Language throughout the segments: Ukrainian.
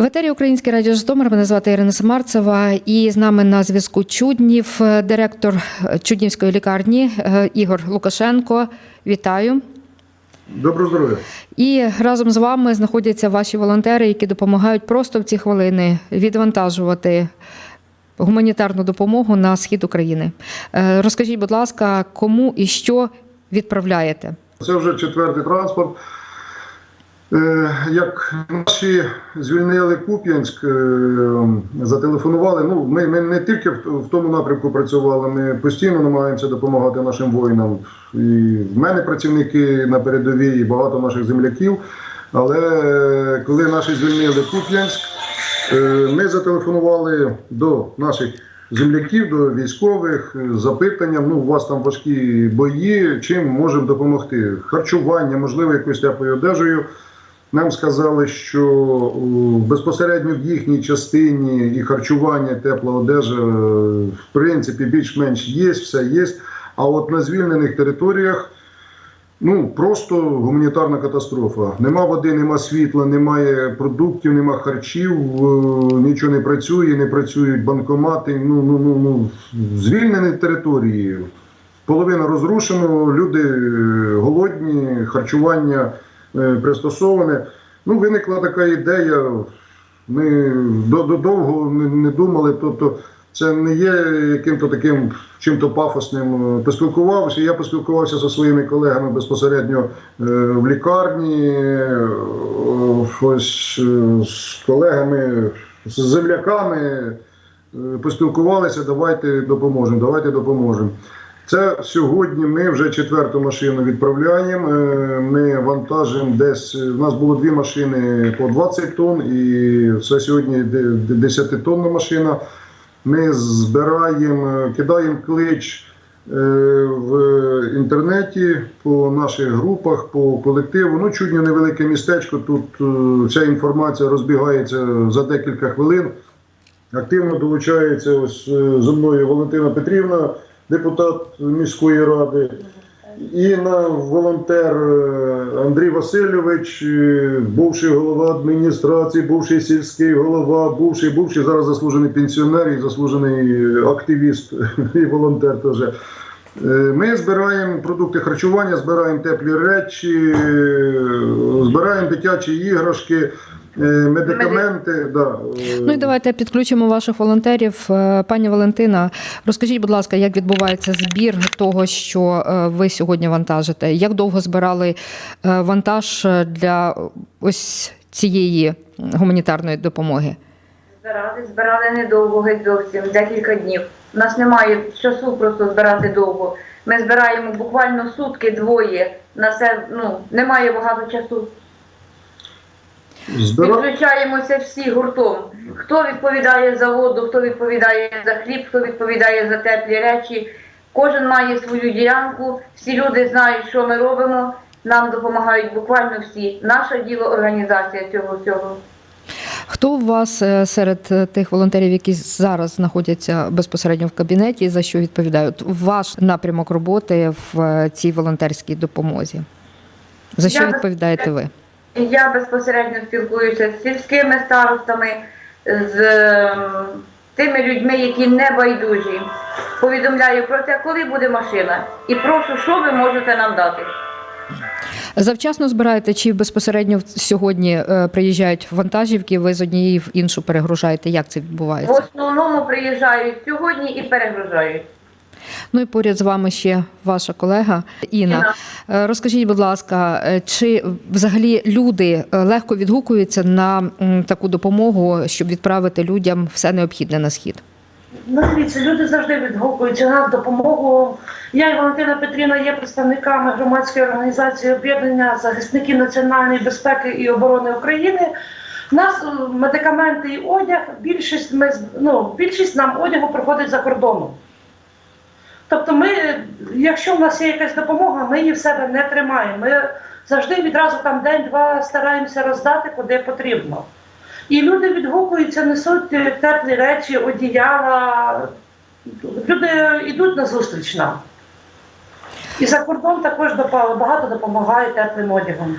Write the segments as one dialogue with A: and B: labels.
A: В етері Українське радіо Житомир. Мене звати Ірина Самарцева. І з нами на зв'язку Чуднів, е, директор е, Чуднівської лікарні е, Ігор Лукашенко. Вітаю.
B: Доброго здоров'я.
A: І разом з вами знаходяться ваші волонтери, які допомагають просто в ці хвилини відвантажувати гуманітарну допомогу на схід України. Розкажіть, будь ласка, кому і що відправляєте?
B: Це вже четвертий транспорт. Е, Як наші звільнили Куп'янськ, е, зателефонували. Ну, ми, ми не тільки в, тому напрямку працювали, ми постійно намагаємося допомагати нашим воїнам. І в мене працівники на передовій, і багато наших земляків. Але е, коли наші звільнили Куп'янськ, ми зателефонували до наших земляків, до військових з запитанням. Ну, у вас там важкі бої, чим можемо допомогти? Харчування, можливо, якоюсь теплою одежею. Нам сказали, що безпосередньо в їхній частині і харчування, тепла одежа, е, в принципі, більш-менш є, все є. А от на звільнених територіях ну просто гуманітарна катастрофа. Нема води, нема світла, немає продуктів, нема харчів, е, нічого не працює, не працюють банкомати. Ну, ну, ну, ну, звільнені території. Половина розрушено, люди е, голодні, харчування пристосоване. Ну, виникла така ідея. Ми до- до- довго не, думали. Тобто, це не є яким-то таким чим-то пафосним. Е, Поспілкувався. Я поспілкувався зі своїми колегами безпосередньо е, в лікарні, е, ось е, з колегами, з земляками. е, Поспілкувалися, давайте допоможемо, давайте допоможемо. Це сьогодні ми вже четверту машину відправляємо. Е, Ми вантажимо десь. У нас було дві машини по 20 тонн, і це сьогодні 10-тонна машина. Ми збираємо, е, кидаємо клич е, в інтернеті по наших групах, по колективу. Ну, чудно невелике містечко. Тут е, ця інформація розбігається за декілька хвилин. Активно долучається ось е, зі мною Валентина Петрівна, депутат міської ради, і на волонтер е, Андрій Васильович, е, бувший голова адміністрації, бувший сільський голова, бувший, бувший зараз заслужений пенсіонер і заслужений активіст і волонтер теж. Е, Ми збираємо продукти харчування, збираємо теплі речі, е, збираємо дитячі іграшки, е, медикаменти. Да. е,
A: Ну і давайте підключимо ваших волонтерів. Е, Пані Валентина, розкажіть, будь ласка, як відбувається збір того, що е, ви сьогодні вантажите? Як довго збирали е, вантаж для ось цієї гуманітарної допомоги?
C: Збирати збирали недовго, геть зовсім, декілька днів. У нас немає часу просто збирати довго. Ми збираємо буквально сутки, двоє. На це ну немає багато часу. Підключаємося всі гуртом. Хто відповідає за воду, хто відповідає за хліб, хто відповідає за теплі речі. Кожен має свою ділянку. Всі люди знають, що ми робимо. Нам допомагають буквально всі. Наше діло організація цього всього.
A: Хто у вас е, серед е, тих волонтерів, які зараз знаходяться безпосередньо в кабінеті, за що відповідають? Ваш напрямок роботи в е, цій волонтерській допомозі? За що
C: Я
A: відповідаєте ви?
C: Я безпосередньо спілкуюся з сільськими старостами, з ем, тими людьми, які не байдужі. Повідомляю про те, коли буде машина, і прошу, що ви можете нам дати.
A: Завчасно збираєте чи безпосередньо сьогодні е, приїжджають вантажівки, ви з однієї в іншу перегружаєте? Як це відбувається?
C: В основному приїжджають сьогодні і перегружають.
A: Ну і поряд з вами ще ваша колега Інна. Е, Розкажіть, будь ласка, е, чи взагалі люди е, легко відгукуються на таку допомогу, щоб відправити людям все необхідне на схід?
D: Ну, дивіться, люди завжди відгукуються на допомогу. Я і Валентина Петрівна є представниками громадської організації об'єднання захисників національної безпеки і оборони України. У нас медикаменти і одяг, більшість ми ну, більшість нам одягу приходить за кордоном. Тобто, ми, якщо в нас є якась допомога, ми її в себе не тримаємо. Ми завжди відразу там день-два стараємося роздати, куди потрібно. І люди відгукуються, несуть е, теплі речі, одіяла. Люди йдуть на зустріч нам. І за кордон також багато допомагають теплим одягом.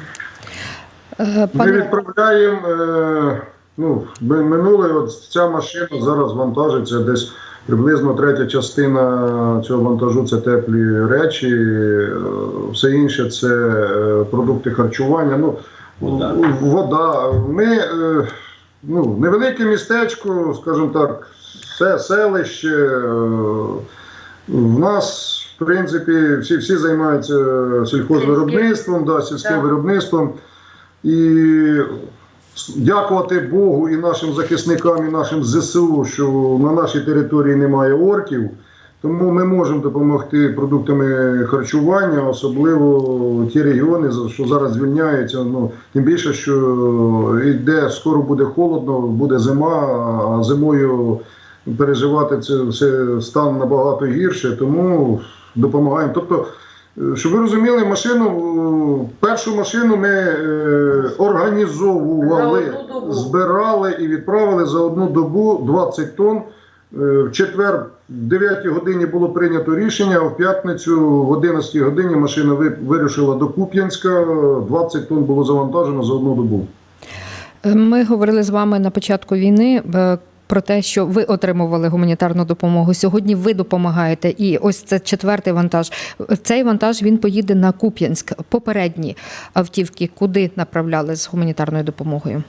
A: Е,
B: Ми відправляємо е, Ну, ми- минуле, от ця машина зараз вантажиться десь приблизно третя частина цього вантажу це теплі речі, е, все інше це е, продукти харчування. Ну,
E: Вода.
B: вода. Ми е, ну, невелике містечко, скажімо так, се- селище. В нас, в принципі, всі, всі займаються сільхозвиробництвом, да, сільським виробництвом. І дякувати Богу і нашим захисникам, і нашим ЗСУ, що на нашій території немає орків. Тому ми можемо допомогти продуктами харчування, особливо ті регіони, що зараз звільняються. Ну тим більше, що йде скоро буде холодно, буде зима, а зимою переживати це все стан набагато гірше, тому допомагаємо. Тобто, щоб ви розуміли, машину е, першу машину ми е, організовували, збирали і відправили за одну добу 20 тонн. Е, В четвер в 9 годині було прийнято рішення, а в п'ятницю в 11 годині машина ви- вирушила до Куп'янська. 20 тонн було завантажено за одну добу.
A: Ми говорили з вами на початку війни. Про те, що ви отримували гуманітарну допомогу. Сьогодні ви допомагаєте, і ось це четвертий вантаж. Цей вантаж він поїде на Куп'янськ. Попередні автівки куди направляли з гуманітарною допомогою?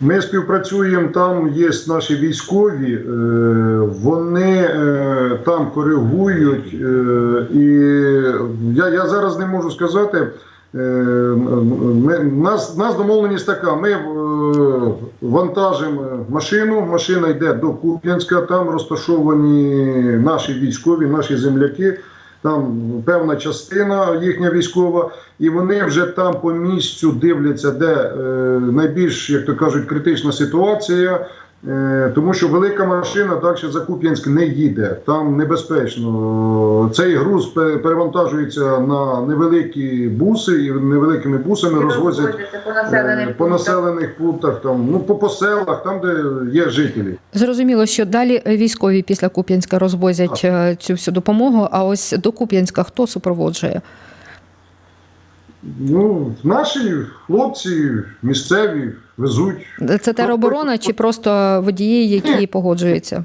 B: Ми співпрацюємо, там є наші військові, е, вони е, там коригують. е, І я, я зараз не можу сказати. Е, нас, нас домовленість така: ми е, вантажимо машину, машина йде до Куп'янська, там розташовані наші військові, наші земляки. Там певна частина їхня військова, і вони вже там по місцю дивляться, де е, найбільш, як то кажуть, критична ситуація. Е, тому що велика машина далі за Куп'янськ не їде. Там небезпечно. Цей груз перевантажується на невеликі буси, і невеликими бусами розвозять
C: по
B: е,
C: населених
B: по
C: пунктах.
B: населених пунктах, там ну по, по селах, там де є жителі.
A: Зрозуміло, що далі військові після Куп'янська розвозять е, цю всю допомогу. А ось до Куп'янська хто супроводжує?
B: Ну, наші хлопці місцеві везуть.
A: Це тероборона чи просто водії, які погоджуються?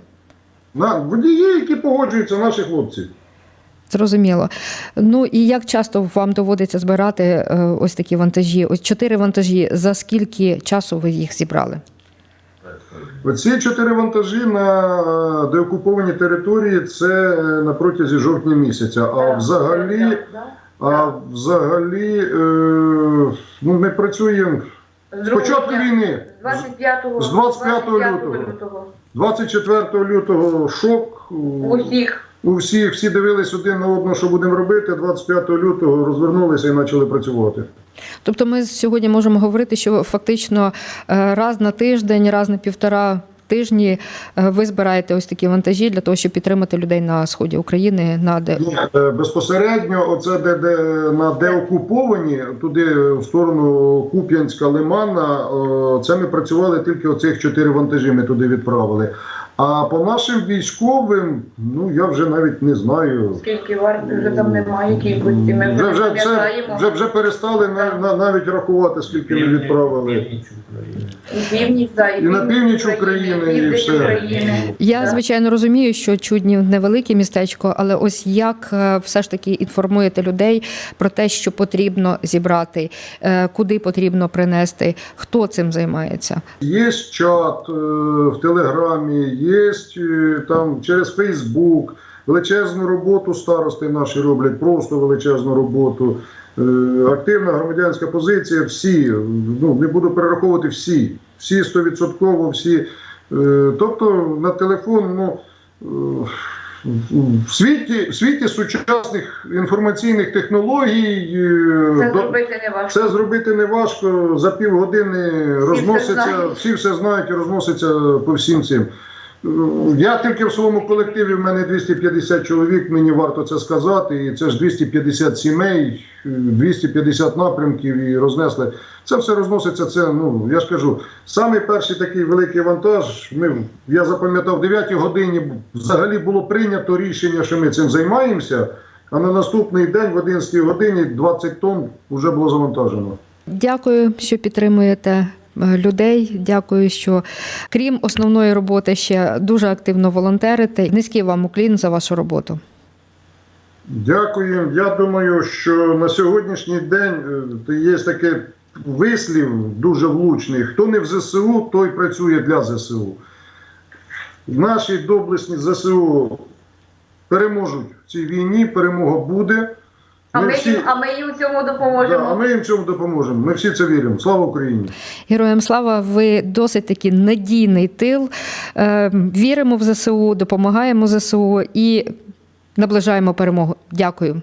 B: На водії, які погоджуються, наші хлопці.
A: Зрозуміло. Ну і як часто вам доводиться збирати е, ось такі вантажі? Ось чотири вантажі. За скільки часу ви їх зібрали?
B: Оці чотири вантажі на е, деокуповані території це е, на протязі жовтня місяця. А взагалі. А взагалі, е, ну ми працюємо
C: З
B: початку війни.
C: З 25
B: З 25 лютого.
C: лютого.
B: 24 лютого шок у-
C: Усіх.
B: у всіх, всі дивились один на одного, що будемо робити. 25 лютого розвернулися і почали працювати.
A: Тобто, ми сьогодні можемо говорити, що фактично е, раз на тиждень, раз на півтора тижні е, ви збираєте ось такі вантажі для того, щоб підтримати людей на сході України на де
B: е, безпосередньо, оце де, де на деокуповані, туди в сторону Куп'янська, Лимана, це ми працювали тільки оцих чотири вантажі. Ми туди відправили. А по нашим військовим, ну я вже навіть не знаю.
C: Скільки варто вже там немає кількості. Ми
B: Вже
C: вже
B: вже це вже вже перестали на, на навіть рахувати, скільки ми відправили.
C: І північ, да, і,
B: І на північ України, і все.
C: України.
A: Я звичайно розумію, що чуднів невелике містечко, але ось як е, все ж таки інформуєте людей про те, що потрібно зібрати, е, куди потрібно принести, хто цим займається?
B: Є чат е, в Телеграмі, є е, там через Фейсбук. Величезну роботу старости наші роблять, просто величезну роботу. Е, Активна громадянська позиція, всі, ну не буду перераховувати всі, всі стовідсотково, всі. Е, Тобто на телефон, ну. В світі, в світі сучасних інформаційних технологій
C: Це
B: до-
C: зробити не важко.
B: це зробити не важко. За півгодини розноситься,
C: знають.
B: всі все знають і розноситься по всім цим. Я тільки в своєму колективі, в мене 250 чоловік, мені варто це сказати. І це ж 250 сімей, е, 250 напрямків і рознесли. Це все розноситься. Це, ну, я ж кажу, самий перший такий великий вантаж. Ми, я запам'ятав, в 9 годині взагалі було прийнято рішення, що ми цим займаємося. А на наступний день в 11 годині 20 тонн вже було завантажено.
A: Дякую, що підтримуєте людей. Дякую, що крім основної роботи ще дуже активно волонтерите. Низький вам уклін за вашу роботу.
B: Дякую. Я думаю, що на сьогоднішній день е, є такий вислів дуже влучний. Хто не в ЗСУ, той працює для ЗСУ. Наші доблесні ЗСУ переможуть в цій війні, перемога буде.
C: А
B: Ми
C: ми,
B: всі-
C: їм, а ми їм цьому цьому
B: Да,
C: допоможемо.
B: а ми їм цьому допоможемо. Ми всі це віримо. Слава Україні!
A: Героям слава, ви досить таки надійний тил. Е, Віримо в ЗСУ, допомагаємо ЗСУ і наближаємо перемогу. Дякую.